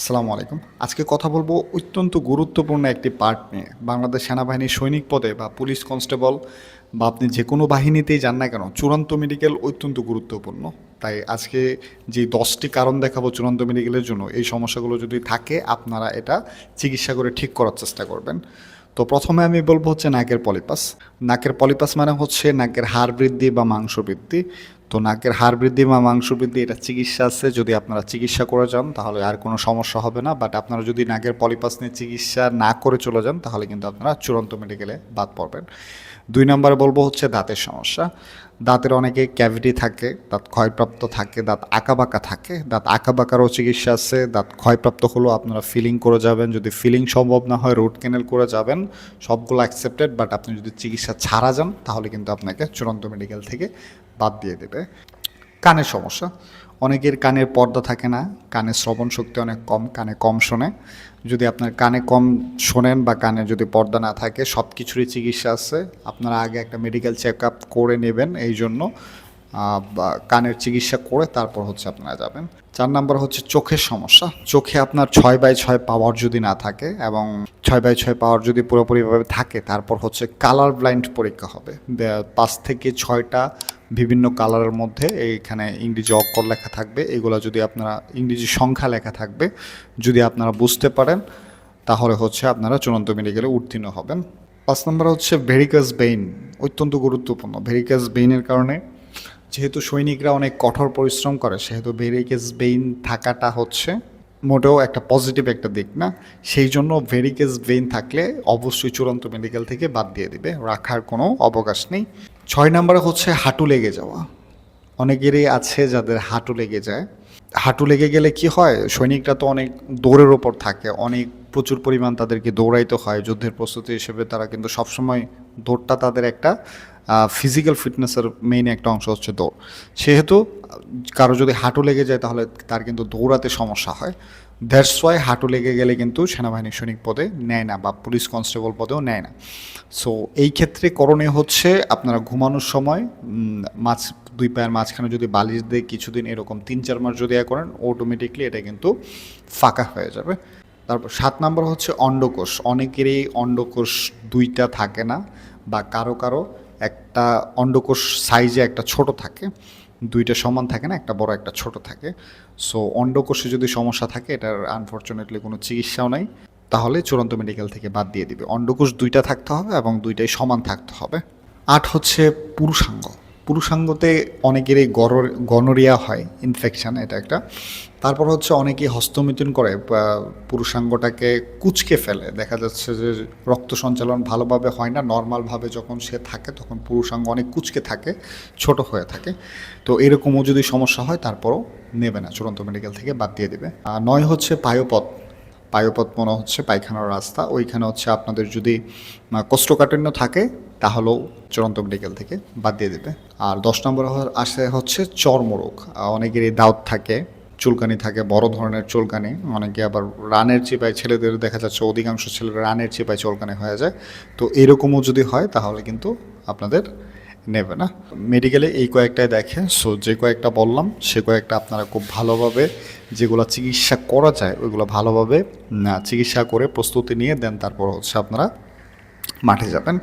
আসসালামু আলাইকুম। আজকে কথা বলব অত্যন্ত গুরুত্বপূর্ণ একটি পার্ট নিয়ে। বাংলাদেশ সেনাবাহিনীর সৈনিক পদে বা পুলিশ কনস্টেবল বা আপনি যে কোনো বাহিনীতেই যান না কেন, চূড়ান্ত মেডিকেল অত্যন্ত গুরুত্বপূর্ণ। তাই আজকে যে দশটি কারণ দেখাবো চূড়ান্ত মেডিকেলের জন্য, এই সমস্যাগুলো যদি থাকে, আপনারা এটা চিকিৎসা করে ঠিক করার চেষ্টা করবেন। তো প্রথমে আমি বলব হচ্ছে নাকের পলিপাস। নাকের পলিপাস মানে হচ্ছে নাকের হাড় বৃদ্ধি বা মাংস বৃদ্ধি। তো নাকের হাড় বৃদ্ধি বা মাংস বৃদ্ধি, এটা চিকিৎসা আছে। যদি আপনারা চিকিৎসা করে যান, তাহলে আর কোনো সমস্যা হবে না। বাট আপনারা যদি নাকের পলিপাস নিয়ে চিকিৎসা না করে চলে যান, তাহলে কিন্তু আপনারা চূড়ান্ত মেডিকেলে বাদ পড়বেন। দুই নম্বরে বলব হচ্ছে দাঁতের সমস্যা। দাঁতের অনেকে ক্যাভিটি থাকে, দাঁত ক্ষয়প্রাপ্ত থাকে, দাঁত আঁকাবাঁকা থাকে, দাঁত আঁকাবাঁকারও চিকিৎসা আছে, দাঁত ক্ষয়প্রাপ্ত হলেও আপনারা ফিলিং করে যাবেন, যদি ফিলিং সম্ভব না হয় রুট ক্যানেল করে যাবেন, সবগুলো অ্যাকসেপ্টেড বাট আপনি যদি চিকিৎসা ছাড়া যান, তাহলে কিন্তু আপনাকে চূড়ান্ত মেডিকেল থেকে বাদ দিয়ে দেবে। কানের সমস্যা অনেকের কানের পর্দা থাকে না, কানে শ্রবণ শক্তি অনেক কম, কানে কম শোনে। যদি আপনার কানে কম শোনেন বা কানে যদি পর্দা না থাকে সব কিছুরই চিকিৎসা আছে। আপনারা আগে একটা মেডিকেল চেক আপ করে নেবেন এই জন্য কানের চিকিৎসা করে তারপর হচ্ছে আপনারা যাবেন। চার নাম্বার হচ্ছে চোখের সমস্যা। চোখে আপনার ছয় বাই ছয় পাওয়ার যদি না থাকে এবং ছয় বাই ছয় পাওয়ার যদি পুরোপুরিভাবে থাকে, তারপর হচ্ছে কালার ব্লাইন্ড পরীক্ষা হবে। পাঁচ থেকে ছয়টা বিভিন্ন কালারের মধ্যে এইখানে ইংরেজি অক্ষর লেখা থাকবে। এগুলো যদি আপনারা ইংরেজি সংখ্যা লেখা থাকবে, যদি আপনারা বুঝতে পারেন, তাহলে হচ্ছে আপনারা চূড়ান্ত মেডিকেলে উত্তীর্ণ হবেন। পাঁচ নম্বর হচ্ছে ভেরিকাস বেইন অত্যন্ত গুরুত্বপূর্ণ। ভেরিকাস বেইনের কারণে যেহেতু সৈনিকরা অনেক কঠোর পরিশ্রম করে, সেহেতু ভেরিকেস বেইন থাকাটা হচ্ছে মোটেও একটা পজিটিভ একটা দিক না। সেই জন্য ভেরিকেস বেইন থাকলে অবশ্যই চূড়ান্ত মেডিকেল থেকে বাদ দিয়ে দিবে। রাখার কোনো অবকাশ নেই। ছয় নম্বরে হচ্ছে হাঁটু লেগে যাওয়া। অনেকেরই আছে যাদের হাঁটু লেগে যায়। হাঁটু লেগে গেলে কি হয়? সৈনিকরা তো অনেক দৌড়ের ওপর থাকে। অনেক প্রচুর পরিমাণ তাদেরকে দৌড়াইতে হয়। যুদ্ধের প্রস্তুতি হিসেবে তারা কিন্তু সবসময় দৌড়টা তাদের একটা ফিজিক্যাল ফিটনেসের মেইন একটা অংশ হচ্ছে দৌড়। সেহেতু কারও যদি হাঁটু লেগে যায় তাহলে তার কিন্তু দৌড়াতে সমস্যা হয়। দ্যাটস ওয়াই হাঁটু লেগে গেলে কিন্তু সেনাবাহিনী সৈনিক পদে নেয় না বা পুলিশ কনস্টেবল পদেও নেয় না। সো এই ক্ষেত্রে করণীয় হচ্ছে আপনারা ঘুমানোর সময় মাছ দুই পায়ের মাঝখানে যদি বালিশ দিয়ে কিছুদিন এরকম তিন, চার মাস যদি করেন অটোমেটিকলি এটা কিন্তু ফাঁকা হয়ে যাবে। তারপর সাত নম্বর হচ্ছে অন্ডকোষ। অনেকেরই অন্ডকোষ দুইটা থাকে না বা কারও কারও একটা অন্ডকোষ সাইজে একটা ছোট থাকে, দুইটা সমান থাকে না, একটা বড়, একটা ছোট থাকে। সো অন্ডকোষে যদি সমস্যা থাকে, এটার আনফর্চুনেটলি কোনো চিকিৎসাও নাই। তাহলে চূড়ান্ত মেডিকেল থেকে বাদ দিয়ে দিবে। অন্ডকোষ দুইটা থাকতে হবে এবং দুইটাই সমান থাকতে হবে। আট হচ্ছে পুরুষাঙ্গ। পুরুষাঙ্গতে অনেকেরই গর, গনোরিয়া হয় ইনফেকশান এটা একটা। তারপর হচ্ছে অনেকেই হস্তমিথুন করে পুরুষাঙ্গটাকে কুচকে ফেলে। দেখা যাচ্ছে যে রক্ত সঞ্চালন ভালোভাবে হয় না, নর্মালভাবে যখন সে থাকে তখন পুরুষাঙ্গ অনেক কুচকে থাকে, ছোট হয়ে থাকে। তো এরকমও যদি সমস্যা হয়, তারপরও নেবে না, চূড়ান্ত মেডিকেল থেকে বাদ দিয়ে দেবে। নয় হচ্ছে পায়োপথ। পায়োপথ মনে হচ্ছে পায়খানার রাস্তা। ওইখানে হচ্ছে আপনাদের যদি কোষ্ঠকাঠিন্য থাকে তাহলেও চূড়ান্ত মেডিকেল থেকে বাদ দিয়ে দেবে। আর দশ নম্বর আসে হচ্ছে চর্মরোগ। অনেকেরই দাউদ থাকে, চুলকানি থাকে, বড় ধরনের চুলকানি। অনেকে আবার রানের চিপায় ছেলেদের দেখা যাচ্ছে অধিকাংশ ছেলেরা রানের চিপায় চুলকানি হয়ে যায়। তো এরকমও যদি হয়, তাহলে কিন্তু আপনাদের নেবে না। মেডিকেলে এই কয়েকটাই দেখে সো যে কয়েকটা বললাম, সে কয়েকটা আপনারা খুব ভালোভাবে যেগুলো চিকিৎসা করা যায়, ওইগুলো ভালোভাবে চিকিৎসা করে প্রস্তুতি নিয়ে দেন, তারপর হচ্ছে আপনারা মাঠে যাবেন।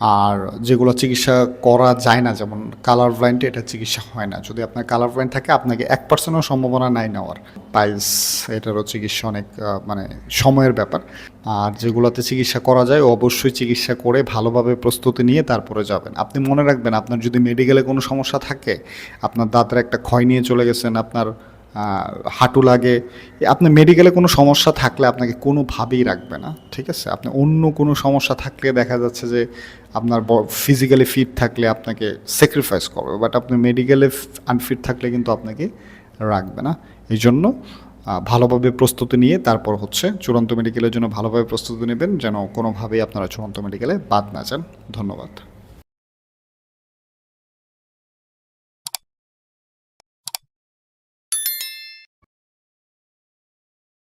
আর যেগুলো চিকিৎসা করা যায় না, যেমন কালার ব্লাইন্ড এটা চিকিৎসা হয় না। যদি আপনার কালার ব্লাইন্ড থাকে, আপনাকে এক পার্সেন্টও সম্ভাবনা নাই নেওয়ার। পাইলস এটারও চিকিৎসা অনেক মানে সময়ের ব্যাপার। আর যেগুলোতে চিকিৎসা করা যায়, অবশ্যই চিকিৎসা করে ভালোভাবে প্রস্তুতি নিয়ে তারপরে যাবেন। আপনি মনে রাখবেন, আপনার যদি মেডিকেলে কোনো সমস্যা থাকে, আপনার দাঁতের একটা ক্ষয় নিয়ে চলে গেছেন, আপনার হাঁটু লাগে। আপনি মেডিকেলে কোনো সমস্যা থাকলে আপনাকে কোনোভাবেই রাখবে না, ঠিক আছে? আপনি অন্য কোনো সমস্যা থাকলে দেখা যাচ্ছে যে আপনার ফিজিক্যালি ফিট থাকলে আপনাকে স্যাক্রিফাইস করবে বাট আপনি মেডিকেলে আনফিট থাকলে কিন্তু আপনাকে রাখবে না। এই জন্য ভালোভাবে প্রস্তুতি নিয়ে তারপর হচ্ছে চূড়ান্ত মেডিকেলের জন্য ভালোভাবে প্রস্তুতি নেবেন, যেন কোনোভাবেই আপনারা চূড়ান্ত মেডিকেলে বাদ না যান। ধন্যবাদ।